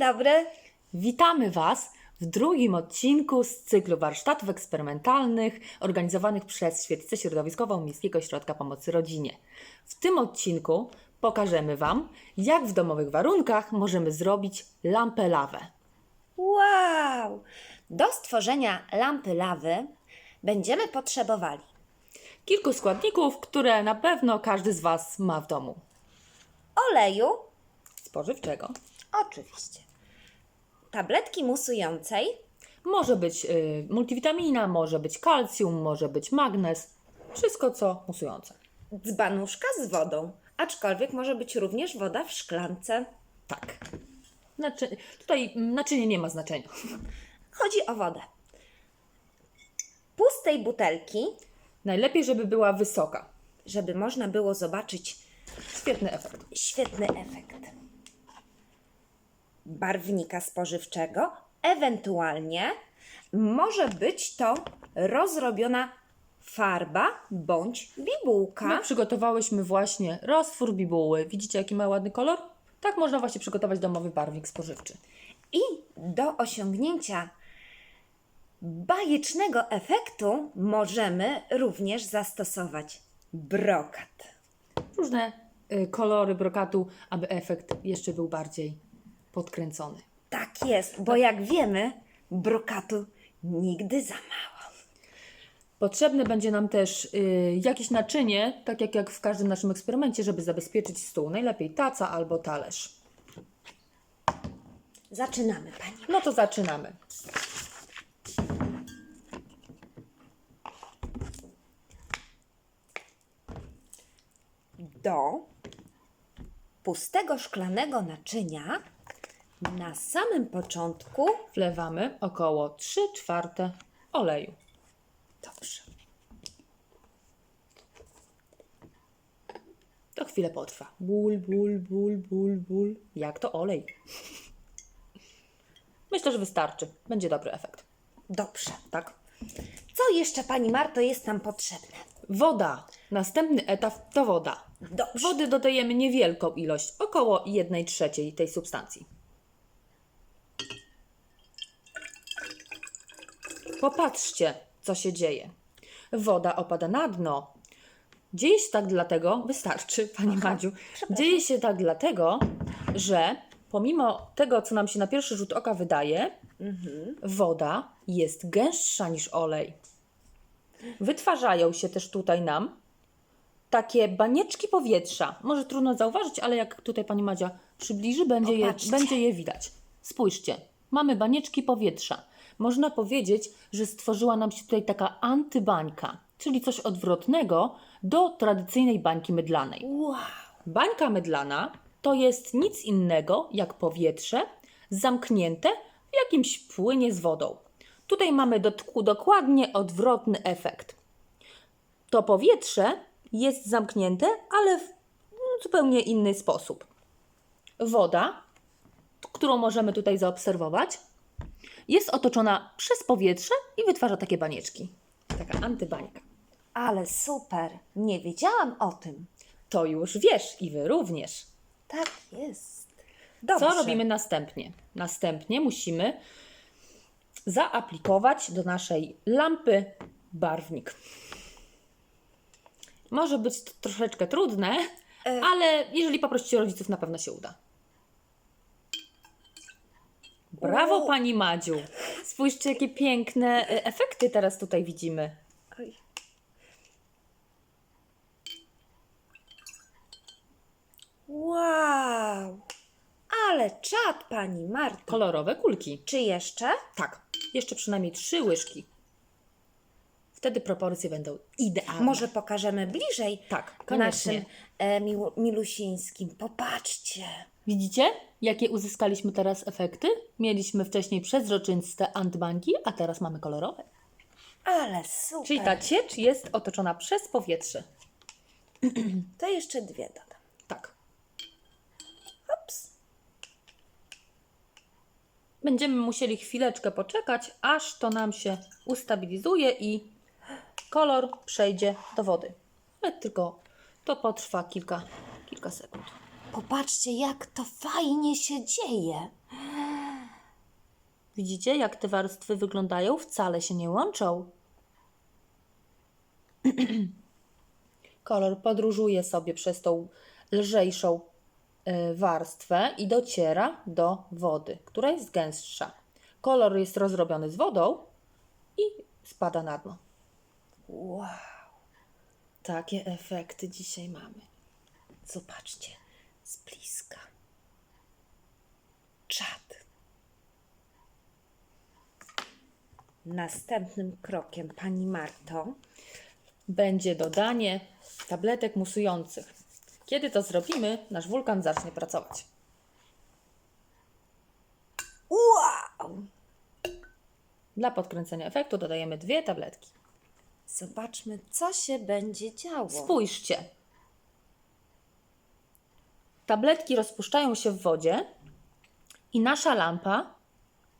dobry. Witamy Was w drugim odcinku z cyklu warsztatów eksperymentalnych organizowanych przez Świetlicę Środowiskową Miejskiego Ośrodka Pomocy Rodzinie. W tym odcinku pokażemy Wam, jak w domowych warunkach możemy zrobić lampę lawę. Wow! Do stworzenia lampy lawy będziemy potrzebowali Kilku składników, które na pewno każdy z Was ma w domu. oleju, Spożywczego. oczywiście, tabletki musującej, Może być y, multivitamina, może być kalcium, może być magnez. Wszystko co musujące. dzbanuszka z wodą, aczkolwiek może być również woda w szklance. Tak. Znaczy, tutaj naczynie nie ma znaczenia. Chodzi o wodę. Pustej butelki, Najlepiej, żeby była wysoka. żeby można było zobaczyć Świetny efekt. świetny efekt. Barwnika spożywczego, ewentualnie może być to rozrobiona farba bądź bibułka. My przygotowałyśmy właśnie roztwór bibuły. Widzicie, jaki ma ładny kolor? Tak można właśnie przygotować domowy barwnik spożywczy. I do osiągnięcia bajecznego efektu możemy również zastosować brokat. Różne y, kolory brokatu, aby efekt jeszcze był bardziej podkręcony. Tak jest, bo jak wiemy, brokatu nigdy za mało. Potrzebne będzie nam też y, jakieś naczynie, tak jak, jak w każdym naszym eksperymencie, żeby zabezpieczyć stół. Najlepiej taca albo talerz. Zaczynamy, Pani. No to zaczynamy. do pustego szklanego naczynia na samym początku. Wlewamy około 3 czwarte oleju. Dobrze. To chwilę potrwa. Ból, ból, ból, ból, ból. Jak to olej? Myślę, że wystarczy. Będzie dobry efekt. Dobrze. Tak? Co jeszcze, Pani Marto, jest nam potrzebne? Woda. Następny etap to woda. Dobrze. Wody dodajemy niewielką ilość, około 1 trzeciej tej substancji. Popatrzcie, co się dzieje. Woda opada na dno. Dzieje się tak dlatego, wystarczy, Pani Madziu. Dzieje się tak dlatego, że pomimo tego, co nam się na pierwszy rzut oka wydaje, woda jest gęstsza niż olej. Wytwarzają się też tutaj nam takie banieczki powietrza. Może trudno zauważyć, ale jak tutaj pani Madzia przybliży, będzie je, Popatrzcie. będzie je widać. Spójrzcie, mamy banieczki powietrza. Można powiedzieć, że stworzyła nam się tutaj taka antybańka, czyli coś odwrotnego do tradycyjnej bańki mydlanej. Wow. Bańka mydlana to jest nic innego jak powietrze zamknięte w jakimś płynie z wodą. Tutaj mamy dot- dokładnie odwrotny efekt. To powietrze jest zamknięte, ale w zupełnie inny sposób. Woda, którą możemy tutaj zaobserwować, jest otoczona przez powietrze i wytwarza takie banieczki. Taka antybańka. Ale super. Nie wiedziałam o tym. To już wiesz i wy również. Tak jest. Dobrze. Co robimy następnie? Następnie musimy zaaplikować do naszej lampy barwnik. Może być to troszeczkę trudne, E. ale jeżeli poprosicie rodziców, na pewno się uda. Brawo, U. pani Madziu! Spójrzcie, jakie piękne e, efekty teraz tutaj widzimy. Oj. Wow. Ale czad, Pani Marto. Kolorowe kulki. Czy jeszcze? Tak, jeszcze przynajmniej trzy łyżki. Wtedy proporcje będą idealne. Może pokażemy bliżej Tak, koniecznie. naszym e, milusińskim. Popatrzcie. Widzicie, jakie uzyskaliśmy teraz efekty? Mieliśmy wcześniej przezroczyste antbańki, a teraz mamy kolorowe. Ale super. Czyli ta ciecz jest otoczona przez powietrze. To jeszcze dwie dodam. Tak. Hops. Będziemy musieli chwileczkę poczekać, aż to nam się ustabilizuje i kolor przejdzie do wody. Ale tylko to potrwa kilka, kilka sekund. Popatrzcie, jak to fajnie się dzieje. Widzicie, jak te warstwy wyglądają? Wcale się nie łączą. Kolor podróżuje sobie przez tą lżejszą y, warstwę i dociera do wody, która jest gęstsza. Kolor jest rozrobiony z wodą i spada na dno. Wow. Takie efekty dzisiaj mamy. Zobaczcie z bliska. Czad. Następnym krokiem, pani Marto, Będzie dodanie tabletek musujących. Kiedy to zrobimy, nasz wulkan zacznie pracować. Wow! Dla podkręcenia efektu dodajemy dwie tabletki. Zobaczmy, co się będzie działo. Spójrzcie. Tabletki rozpuszczają się w wodzie i nasza lampa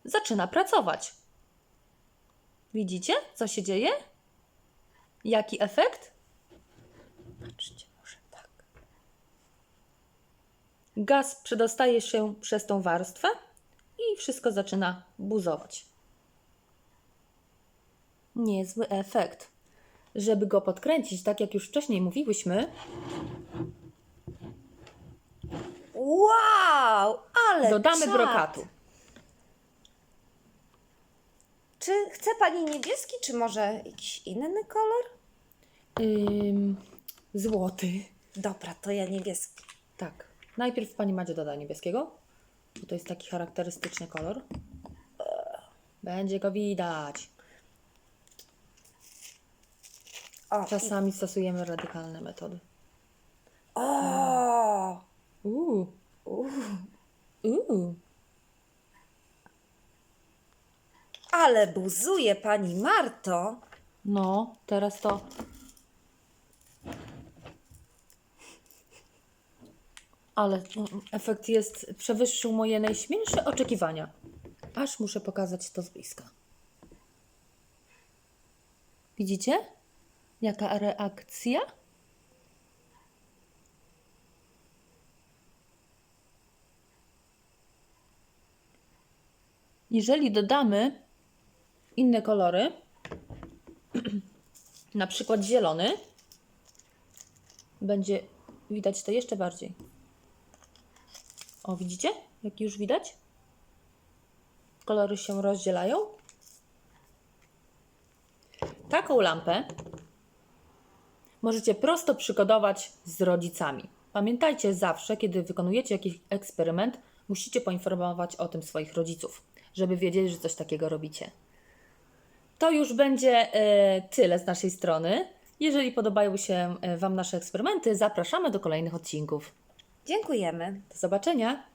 zaczyna pracować. Widzicie, co się dzieje? Jaki efekt? Patrzcie, może tak. Gaz przedostaje się przez tą warstwę i wszystko zaczyna buzować. Niezły efekt. Żeby go podkręcić, tak jak już wcześniej mówiłyśmy, Wow! Ale dodamy czad. brokatu. Czy chce pani niebieski, czy może jakiś inny kolor? Ym, złoty. Dobra, to ja niebieski. Tak. Najpierw pani Madzie doda niebieskiego, bo to jest taki charakterystyczny kolor. Będzie go widać. O, Czasami stosujemy radykalne metody. o! Uuu. Uuu. Ale buzuje pani Marto. No, teraz to. Ale mm, efekt jest, przewyższył moje najśmielsze oczekiwania. Aż muszę pokazać to z bliska. Widzicie? Jaka reakcja? Jeżeli dodamy inne kolory, na przykład zielony, będzie widać to jeszcze bardziej. O, widzicie? Jak już widać? Kolory się rozdzielają. Taką lampę możecie prosto przygotować z rodzicami. Pamiętajcie zawsze, kiedy wykonujecie jakiś eksperyment, musicie poinformować o tym swoich rodziców, żeby wiedzieli, że coś takiego robicie. To już będzie e, tyle z naszej strony. Jeżeli podobają się e, Wam nasze eksperymenty, zapraszamy do kolejnych odcinków. Dziękujemy. Do zobaczenia!